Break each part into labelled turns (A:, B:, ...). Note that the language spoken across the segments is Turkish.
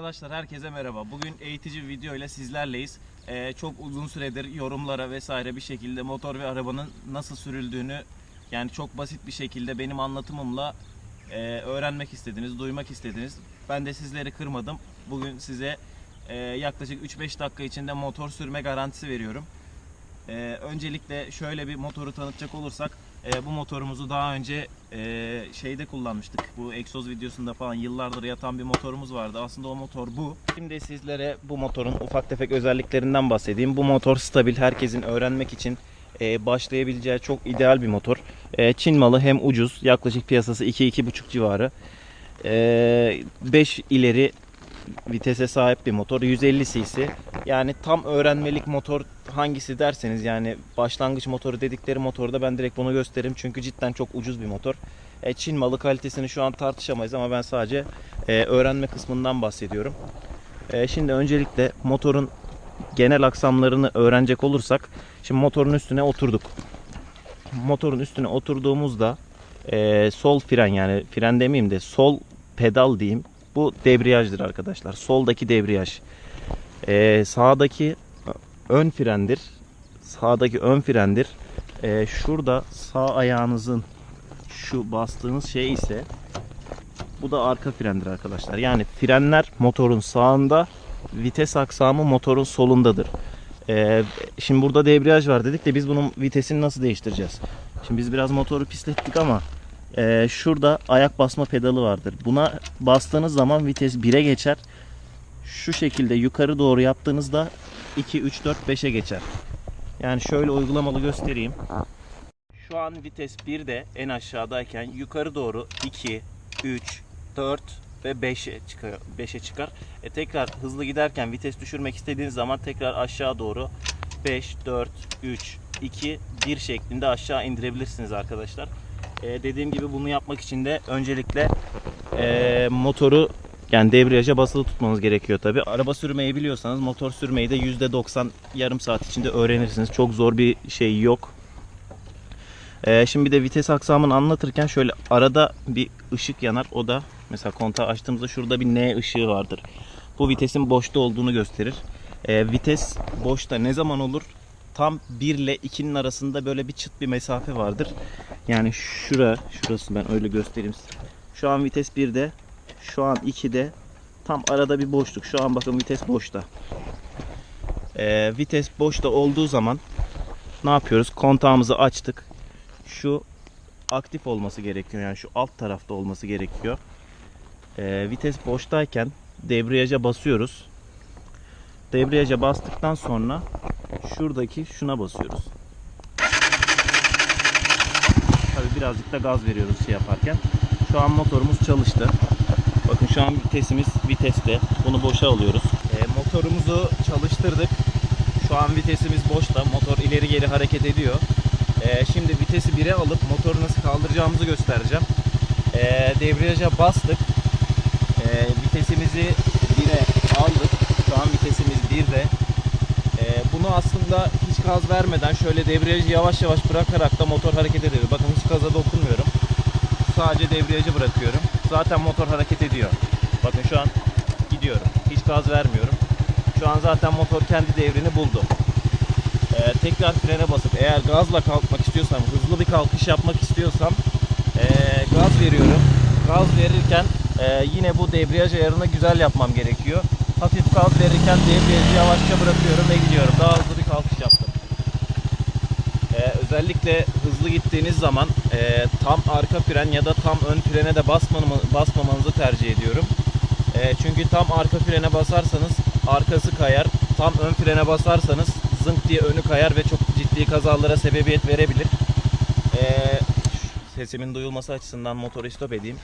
A: Arkadaşlar herkese merhaba. Bugün eğitici bir video ile sizlerleyiz. Ee, çok uzun süredir yorumlara vesaire bir şekilde motor ve arabanın nasıl sürüldüğünü yani çok basit bir şekilde benim anlatımımla e, öğrenmek istediniz, duymak istediniz. Ben de sizleri kırmadım. Bugün size e, yaklaşık 3-5 dakika içinde motor sürme garantisi veriyorum. Ee, öncelikle şöyle bir motoru tanıtacak olursak e, bu motorumuzu daha önce e, şeyde kullanmıştık. Bu egzoz videosunda falan yıllardır yatan bir motorumuz vardı. Aslında o motor bu. Şimdi sizlere bu motorun ufak tefek özelliklerinden bahsedeyim. Bu motor stabil. Herkesin öğrenmek için e, başlayabileceği çok ideal bir motor. E, Çin malı hem ucuz. Yaklaşık piyasası 2-2,5 civarı. 5 ileri vitese sahip bir motor. 150 cc. Yani tam öğrenmelik motor hangisi derseniz yani başlangıç motoru dedikleri motorda ben direkt bunu gösteririm. Çünkü cidden çok ucuz bir motor. E, Çin malı kalitesini şu an tartışamayız ama ben sadece e, öğrenme kısmından bahsediyorum. E, şimdi öncelikle motorun genel aksamlarını öğrenecek olursak şimdi motorun üstüne oturduk. Motorun üstüne oturduğumuzda e, sol fren yani fren demeyeyim de sol pedal diyeyim. Bu debriyajdır arkadaşlar. Soldaki debriyaj. E, sağdaki ön frendir. Sağdaki ön frendir. E, şurada sağ ayağınızın şu bastığınız şey ise bu da arka frendir arkadaşlar. Yani frenler motorun sağında, vites aksamı motorun solundadır. Ee, şimdi burada debriyaj var dedik de biz bunun vitesini nasıl değiştireceğiz? Şimdi biz biraz motoru pislettik ama e, şurada ayak basma pedalı vardır. Buna bastığınız zaman vites 1'e geçer. Şu şekilde yukarı doğru yaptığınızda 2, 3, 4, 5'e geçer. Yani şöyle uygulamalı göstereyim. Şu an vites 1'de en aşağıdayken yukarı doğru 2, 3, 4 ve 5'e çıkar. 5'e çıkar. E tekrar hızlı giderken vites düşürmek istediğiniz zaman tekrar aşağı doğru 5, 4, 3, 2, 1 şeklinde aşağı indirebilirsiniz arkadaşlar. E, dediğim gibi bunu yapmak için de öncelikle e, motoru yani debriyaja basılı tutmanız gerekiyor tabi. Araba sürmeyi biliyorsanız motor sürmeyi de %90 yarım saat içinde öğrenirsiniz. Çok zor bir şey yok. Ee, şimdi bir de vites aksamını anlatırken şöyle arada bir ışık yanar. O da mesela kontağı açtığımızda şurada bir N ışığı vardır. Bu vitesin boşta olduğunu gösterir. Ee, vites boşta ne zaman olur? Tam 1 ile 2'nin arasında böyle bir çıt bir mesafe vardır. Yani şura, şurası ben öyle göstereyim size. Şu an vites 1'de, şu an 2'de. Tam arada bir boşluk. Şu an bakın vites boşta. Ee, vites boşta olduğu zaman ne yapıyoruz? Kontağımızı açtık şu aktif olması gerekiyor. Yani şu alt tarafta olması gerekiyor. Ee, vites boştayken debriyaja basıyoruz. Debriyaja bastıktan sonra şuradaki şuna basıyoruz. Tabii birazcık da gaz veriyoruz şey yaparken. Şu an motorumuz çalıştı. Bakın şu an vitesimiz viteste. Bunu boşa alıyoruz. Ee, motorumuzu çalıştırdık. Şu an vitesimiz boşta. Motor ileri geri hareket ediyor. Ee, şimdi vitesi 1'e alıp motoru nasıl kaldıracağımızı göstereceğim. Ee, debriyaja bastık. Ee, vitesimizi 1'e aldık. Şu an vitesimiz 1'de. Ee, bunu aslında hiç gaz vermeden şöyle debriyajı yavaş yavaş bırakarak da motor hareket ediyor. Bakın hiç gaza dokunmuyorum. Sadece debriyajı bırakıyorum. Zaten motor hareket ediyor. Bakın şu an gidiyorum. Hiç gaz vermiyorum. Şu an zaten motor kendi devrini buldu. Ee, tekrar frene basıp eğer gazla kalkmak istiyorsam, hızlı bir kalkış yapmak istiyorsam ee, gaz veriyorum. Gaz verirken ee, yine bu debriyaj ayarını güzel yapmam gerekiyor. Hafif gaz verirken debriyajı yavaşça bırakıyorum ve gidiyorum. Daha hızlı bir kalkış yaptım. Özellikle hızlı gittiğiniz zaman ee, tam arka fren ya da tam ön frene de basmamı- basmamanızı tercih ediyorum. Ee, çünkü tam arka frene basarsanız arkası kayar. Tam ön frene basarsanız zınk diye önü kayar ve çok ciddi kazalara sebebiyet verebilir. Ee, sesimin duyulması açısından motoru stop edeyim.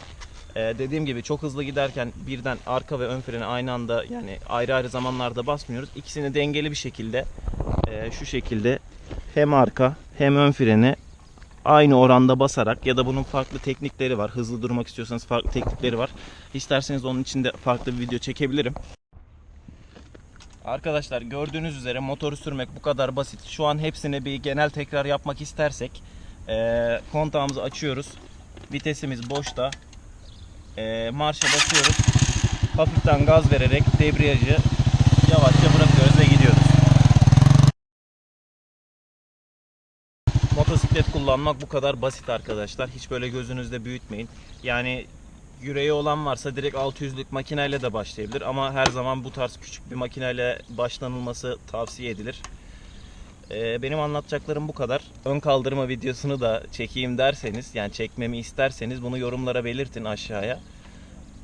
A: Ee, dediğim gibi çok hızlı giderken birden arka ve ön freni aynı anda yani ayrı ayrı zamanlarda basmıyoruz. İkisini dengeli bir şekilde e, şu şekilde hem arka hem ön freni aynı oranda basarak ya da bunun farklı teknikleri var. Hızlı durmak istiyorsanız farklı teknikleri var. İsterseniz onun için de farklı bir video çekebilirim. Arkadaşlar gördüğünüz üzere motoru sürmek bu kadar basit. Şu an hepsini bir genel tekrar yapmak istersek eee kontağımızı açıyoruz. Vitesimiz boşta. Eee marşa basıyoruz. hafiften gaz vererek debriyajı yavaşça Motosiklet kullanmak bu kadar basit arkadaşlar. Hiç böyle gözünüzde büyütmeyin. Yani yüreği olan varsa direkt 600'lük makineyle de başlayabilir ama her zaman bu tarz küçük bir makineyle başlanılması tavsiye edilir. Ee, benim anlatacaklarım bu kadar. Ön kaldırma videosunu da çekeyim derseniz, yani çekmemi isterseniz bunu yorumlara belirtin aşağıya.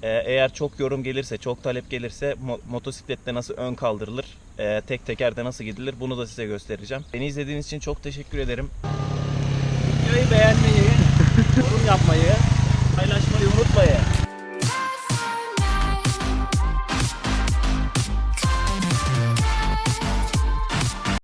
A: Ee, eğer çok yorum gelirse, çok talep gelirse mo- motosiklette nasıl ön kaldırılır, e, tek tekerde nasıl gidilir bunu da size göstereceğim. Beni izlediğiniz için çok teşekkür ederim. Videoyu beğenmeyi, yorum yapmayı, paylaşmayı unutmayın.